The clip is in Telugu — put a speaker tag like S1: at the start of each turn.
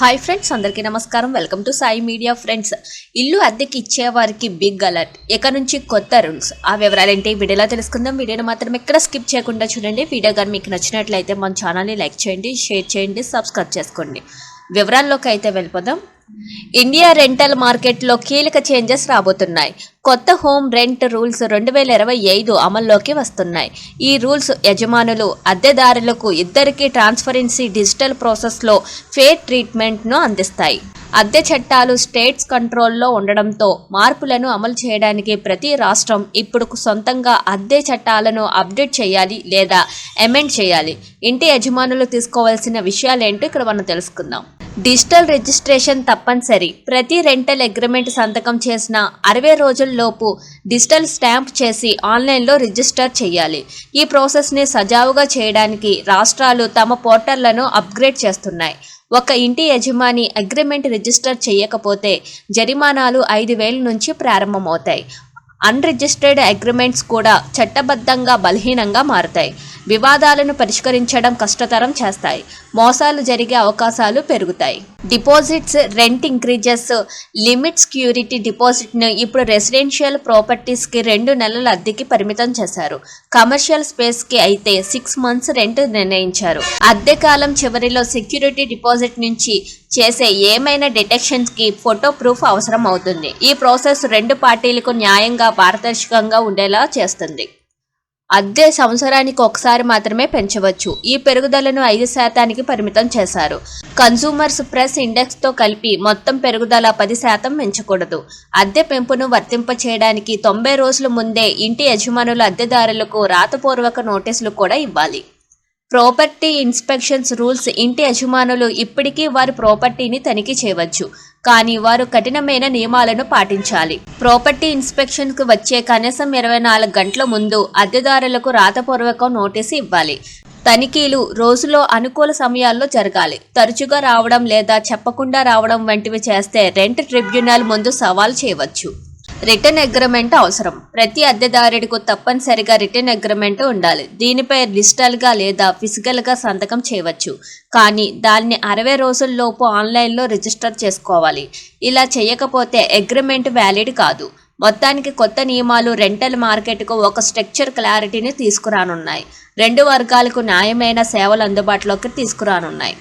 S1: హాయ్ ఫ్రెండ్స్ అందరికీ నమస్కారం. Welcome to Sai media friends ఇల్లు అద్దెకి ఇచ్చేవారికి బిగ్ అలర్ట్ ఎక్కడ నుంచి కొత్త రూల్స్ ఆ వివరాలేంటి వీడియోలో తెలుసుకుందాం. వీడియోని మాత్రం ఎక్కడ స్కిప్ చేయకుండా చూడండి. వీడియో కానీ మీకు నచ్చినట్లయితే మన ఛానల్ని లైక్ చేయండి షేర్ చేయండి సబ్స్క్రైబ్ చేసుకోండి. వివరాల్లోకి అయితే వెళ్ళిపోదాం. ఇండియా రెంటల్ మార్కెట్లో కీలక చేంజెస్ రాబోతున్నాయి. కొత్త హోమ్ రెంట్ రూల్స్ రెండు వేల ఇరవై ఐదు అమల్లోకి వస్తున్నాయి. ఈ రూల్స్ యజమానులు అద్దెదారులకు ఇద్దరికీ ట్రాన్స్పరెన్సీ డిజిటల్ ప్రాసెస్లో ఫేర్ ట్రీట్మెంట్ను అందిస్తాయి. అద్దె చట్టాలు స్టేట్స్ కంట్రోల్లో ఉండడంతో మార్పులను అమలు చేయడానికి ప్రతి రాష్ట్రం ఇప్పుడు సొంతంగా అద్దె చట్టాలను అప్డేట్ చేయాలి లేదా అమెండ్ చేయాలి. ఇంటి యజమానులు తీసుకోవాల్సిన విషయాలేంటో ఇక్కడ మనం తెలుసుకుందాం. డిజిటల్ రిజిస్ట్రేషన్ తప్పనిసరి. ప్రతి రెంటల్ అగ్రిమెంట్ సంతకం చేసిన అరవై రోజుల్లోపు డిజిటల్ స్టాంప్ చేసి ఆన్లైన్లో రిజిస్టర్ చేయాలి. ఈ ప్రాసెస్ని సజావుగా చేయడానికి రాష్ట్రాలు తమ పోర్టళ్ళను అప్గ్రేడ్ చేస్తున్నాయి. ఒక ఇంటి యజమాని అగ్రిమెంట్ రిజిస్టర్ చేయకపోతే జరిమానాలు ఐదు వేల నుంచి ప్రారంభమవుతాయి. అన్రిజిస్టర్డ్ అగ్రిమెంట్స్ కూడా చట్టబద్ధంగా బలహీనంగా మారుతాయి. వివాదాలను పరిష్కరించడం కష్టతరం చేస్తాయి. మోసాలు జరిగే అవకాశాలు పెరుగుతాయి. Deposits rent increases limit security డిపాజిట్ను ఇప్పుడు రెసిడెన్షియల్ ప్రాపర్టీస్కి రెండు నెలల అద్దెకి పరిమితం చేశారు. కమర్షియల్ స్పేస్కి అయితే సిక్స్ మంత్స్ రెంట్ నిర్ణయించారు. అద్దె కాలం చివరిలో సెక్యూరిటీ డిపాజిట్ నుంచి చేసే ఏమైనా డిటెక్షన్స్కి ఫోటో ప్రూఫ్ అవసరం అవుతుంది. ఈ ప్రాసెస్ రెండు పార్టీలకు న్యాయంగా పారదర్శకంగా ఉండేలా చేస్తుంది. అద్దె సంవత్సరానికి ఒకసారి మాత్రమే పెంచవచ్చు. ఈ పెరుగుదలను ఐదు శాతానికి పరిమితం చేశారు. కన్సూమర్స్ ప్రెస్ ఇండెక్స్తో కలిపి మొత్తం పెరుగుదల పది శాతం పెంచకూడదు. అద్దె పెంపును వర్తింప చేయడానికి తొంభై రోజుల ముందే ఇంటి యజమానుల అద్దెదారులకు రాతపూర్వక నోటీసులు కూడా ఇవ్వాలి. ప్రాపర్టీ ఇన్స్పెక్షన్స్ రూల్స్ ఇంటి యజమానులు ఇప్పటికీ వారి ప్రాపర్టీని తనిఖీ చేయవచ్చు. కానీ వారు కఠినమైన నియమాలను పాటించాలి. ప్రాపర్టీ ఇన్స్పెక్షన్కు వచ్చే కనీసం ఇరవై నాలుగు గంటల ముందు అద్దెదారులకు రాతపూర్వక నోటీసు ఇవ్వాలి. తనిఖీలు రోజులో అనుకూల సమయాల్లో జరగాలి. తరచుగా రావడం లేదా చెప్పకుండా రావడం వంటివి చేస్తే రెంట్ ట్రిబ్యునల్ ముందు సవాల్ చేయవచ్చు. రిటర్న్ అగ్రిమెంట్ అవసరం. ప్రతి అద్దెదారుడికి తప్పనిసరిగా రిటర్న్ అగ్రిమెంట్ ఉండాలి. దీనిపై డిజిటల్గా లేదా ఫిజికల్గా సంతకం చేయవచ్చు. కానీ దాన్ని అరవై రోజుల్లోపు ఆన్లైన్లో రిజిస్టర్ చేసుకోవాలి. ఇలా చేయకపోతే అగ్రిమెంట్ వ్యాలిడ్ కాదు. మొత్తానికి కొత్త నియమాలు రెంటల్ మార్కెట్కు ఒక స్ట్రక్చర్ క్లారిటీని తీసుకురానున్నాయి. రెండు వర్గాలకు న్యాయమైన సేవలు అందుబాటులోకి తీసుకురానున్నాయి.